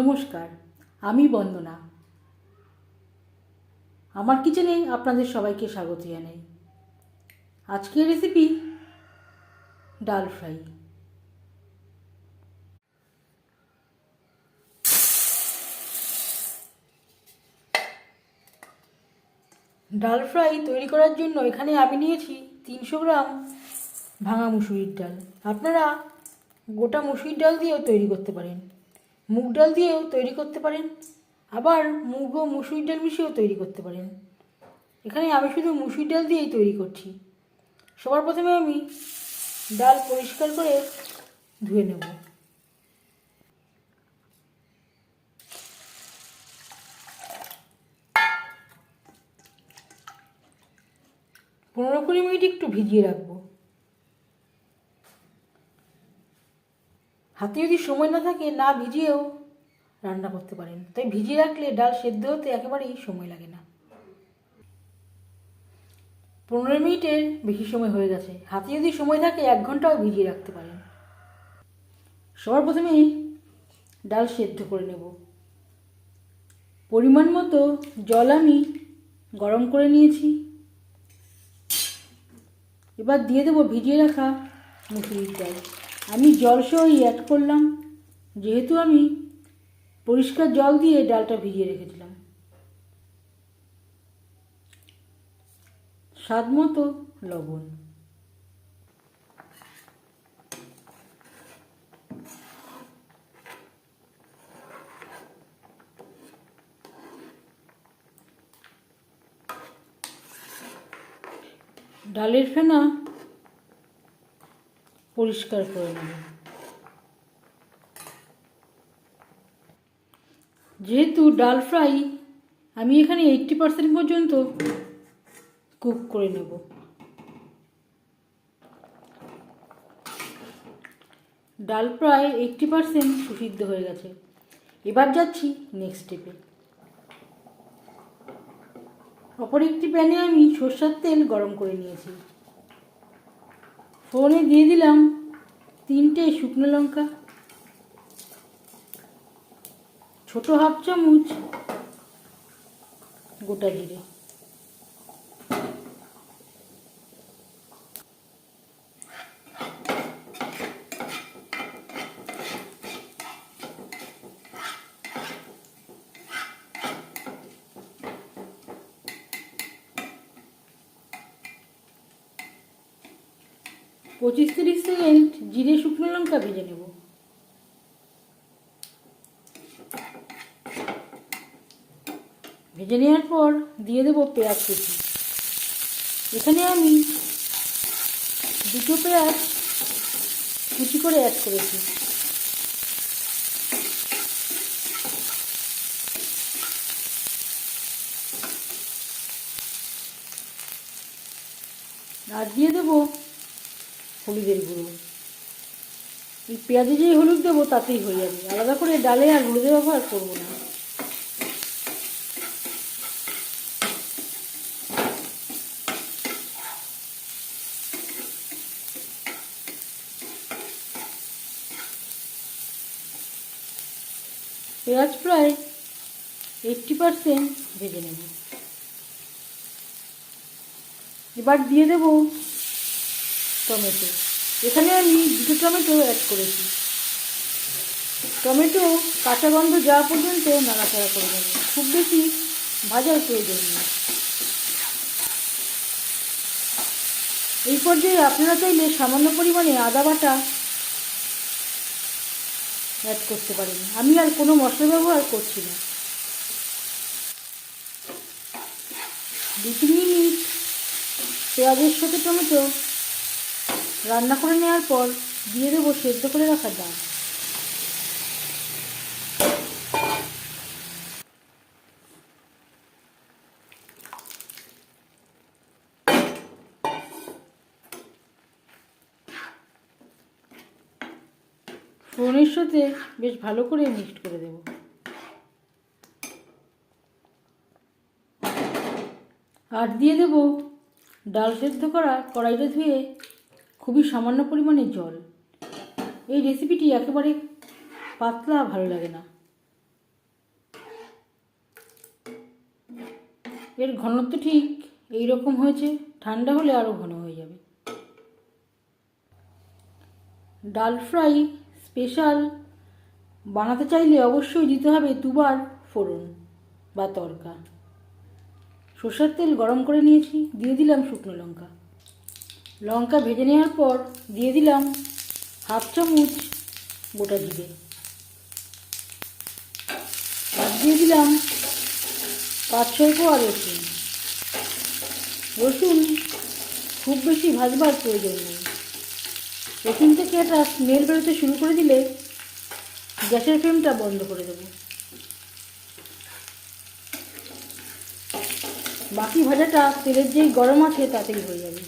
নমস্কার, আমি বন্দনা। আমার কিচেনে আপনাদের সবাইকে স্বাগত জানাই। আজকের রেসিপি ডাল ফ্রাই। ডাল ফ্রাই তৈরি করার জন্য এখানে আমি নিয়েছি তিনশো গ্রাম ভাঙা মুসুরির ডাল। আপনারা গোটা মুসুরির ডাল দিয়েও তৈরি করতে পারেন। মুগ ডাল দিয়েও তৈরি করতে পারেন। আবার মুগ ও মুসুর ডাল মিশিয়েও তৈরি করতে পারেন। এখানে আমি শুধু মুসুর ডাল দিয়েই তৈরি করছি। সবার প্রথমে আমি ডাল পরিষ্কার করে ধুয়ে নেব। পনেরো কুড়ি মিনিট একটু ভিজিয়ে রাখব। হাতে যদি সময় না থাকে, না ভিজিয়েও রান্না করতে পারেন। তাই ভিজিয়ে রাখলে ডাল সেদ্ধ হতে একেবারেই সময় লাগে না। পনেরো মিনিটের বেশি সময় হয়ে গেছে। হাতে যদি সময় থাকে, এক ঘন্টাও ভিজিয়ে রাখতে পারেন। সবার প্রথমে ডাল সেদ্ধ করে নেব। পরিমাণ মতো জল আমি গরম করে নিয়েছি। এবার দিয়ে দেবো ভিজিয়ে রাখা মুসুরির ডাল। আমি জল সহই অ্যাড করলাম। যেহেতু আমি পরিষ্কার জল দিয়ে ডালটা ভিজিয়ে রেখেছিলাম। স্বাদ মতো লবণ। ডালের ফেনা পরিষ্কার করে নেব। যেহেতু ডাল ফ্রাই, আমি এখানে এইট্টি পার্সেন্ট পর্যন্ত কুক করে নেব। ডাল প্রায় এইট্টি পার্সেন্ট সুসিদ্ধ হয়ে গেছে। এবার যাচ্ছি নেক্সট স্টেপে অপর একটি প্যানে আমি সর্ষার তেল গরম করে নিয়েছি। ফোড়নে দিয়ে দিলাম তিনটে শুকনো লঙ্কা ছোটো হাফ চামচ গোটা জিরে। পঁচিশ তিরিশ সেকেন্ড জিরে শুকনো লঙ্কা ভেজে নেব। ভেজে নেওয়ার পর দিয়ে দেবো পেঁয়াজ কুচি। এখানে আমি দুটো পেঁয়াজ কুচি করে অ্যাড করেছি। আর দিয়ে দেবো হলুদের গুঁড়ো। এই পেঁয়াজে যেই হলুদ দেবো, তাতেই হয়ে যাবে। আলাদা করে ডালে আর হলুদের ব্যবহার করব না। পেঁয়াজ প্রায় এইটটি পারসেন্ট ভেজে নেব। এবার দিয়ে দেবো টমেটো। এখানে আমি দুটো টমেটো অ্যাড করেছি। টমেটো কাঁচা গন্ধ যাওয়া পর্যন্ত নাড়াচাড়া করে দেবো খুব বেশি ভাজার প্রয়োজন নেই। এই পর্যায়ে আপনারা চাইলে সামান্য পরিমাণে আদা বাটা অ্যাড করতে পারেন। আমি আর কোনো মশলা ব্যবহার করছি না। দু তিন মিনিট পেঁয়াজের সাথে টমেটো রান্না করে নেওয়ার পর দিয়ে দেবো সেদ্ধ করে রাখা ডাল। ফোড়নের সাথে বেশ ভালো করে মিক্সড করে দেব। আর দিয়ে দেব ডাল সেদ্ধ করা কড়াইটা ধুয়ে খুবই সামান্য পরিমাণে জল। এই রেসিপিটি একেবারে পাতলা ভালো লাগে না। এর ঘনত্ব ঠিক এই রকম হয়েছে, ঠান্ডা হলে আরও ঘন হয়ে যাবে। ডাল ফ্রাই স্পেশাল। বানাতে চাইলে অবশ্যই দিতে হবে দুবার ফোড়ন বা তরকা। সর্ষের তেল গরম করে নিয়েছি, দিয়ে দিলাম শুকনো লঙ্কা। লঙ্কা ভেজে নেওয়ার পর দিয়ে দিলাম হাফ চামচ গোটা জিরে। দিয়ে দিলাম পাঁচ ছয় কোয়া রসুন। রসুন খুব বেশি ভাজবার প্রয়োজন নেই। রসুন থেকে একটা স্মেল বেরোতে শুরু করে দিলে গ্যাসের ফ্লেমটা বন্ধ করে দেবো। বাকি ভাজাটা তেলের যেই গরম আছে তাতেই হয়ে যাবে।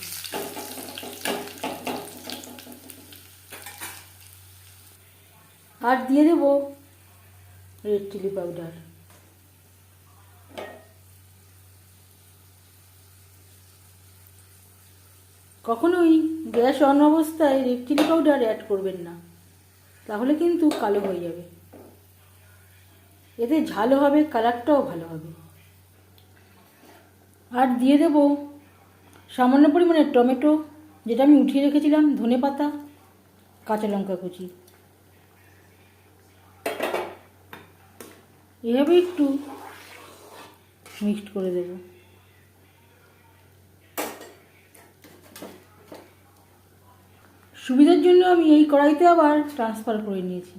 আর দিয়ে দেব রেড চিলি পাউডার কখনোই গ্যাস অন অবস্থায় রেড চিলি পাউডার অ্যাড করবেন না। তাহলে কিন্তু কালো হয়ে যাবে। এতে ঝালও হবে কালারটাও ভালো হবে। আর দিয়ে দেব সামান্য পরিমাণে টমেটো, যেটা আমি উঠিয়ে রেখেছিলাম ধনে পাতা কাঁচা লঙ্কা কুচি। এভাবে একটু মিক্সড করে দেব। সুবিধার জন্য আমি এই কড়াইতে আবার ট্রান্সফার করে নিয়েছি।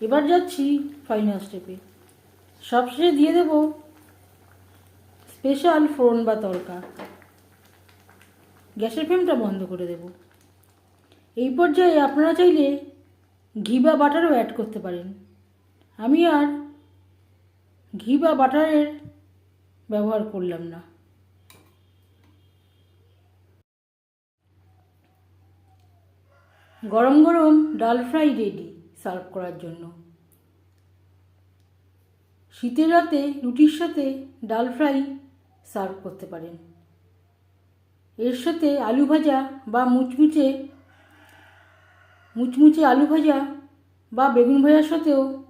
এবার যাচ্ছি ফাইনাল স্টেপে সবশেষে দিয়ে দেব স্পেশাল ফোড়ন বা তড়কা গ্যাসের ফ্লেমটা বন্ধ করে দেব। এই পর্যায়ে আপনারা চাইলে ঘি বা বাটারও অ্যাড করতে পারেন। আমি আর ঘি বা বাটারের ব্যবহার করলাম না। গরম গরম ডাল ফ্রাই রেডি সার্ভ করার জন্য। শীতের রাতে রুটির সাথে ডাল ফ্রাই সার্ভ করতে পারেন। এর সাথে আলু ভাজা বা মুচমুচে মুচমুচে আলু ভাজা বা বেগুন ভাজার সাথেও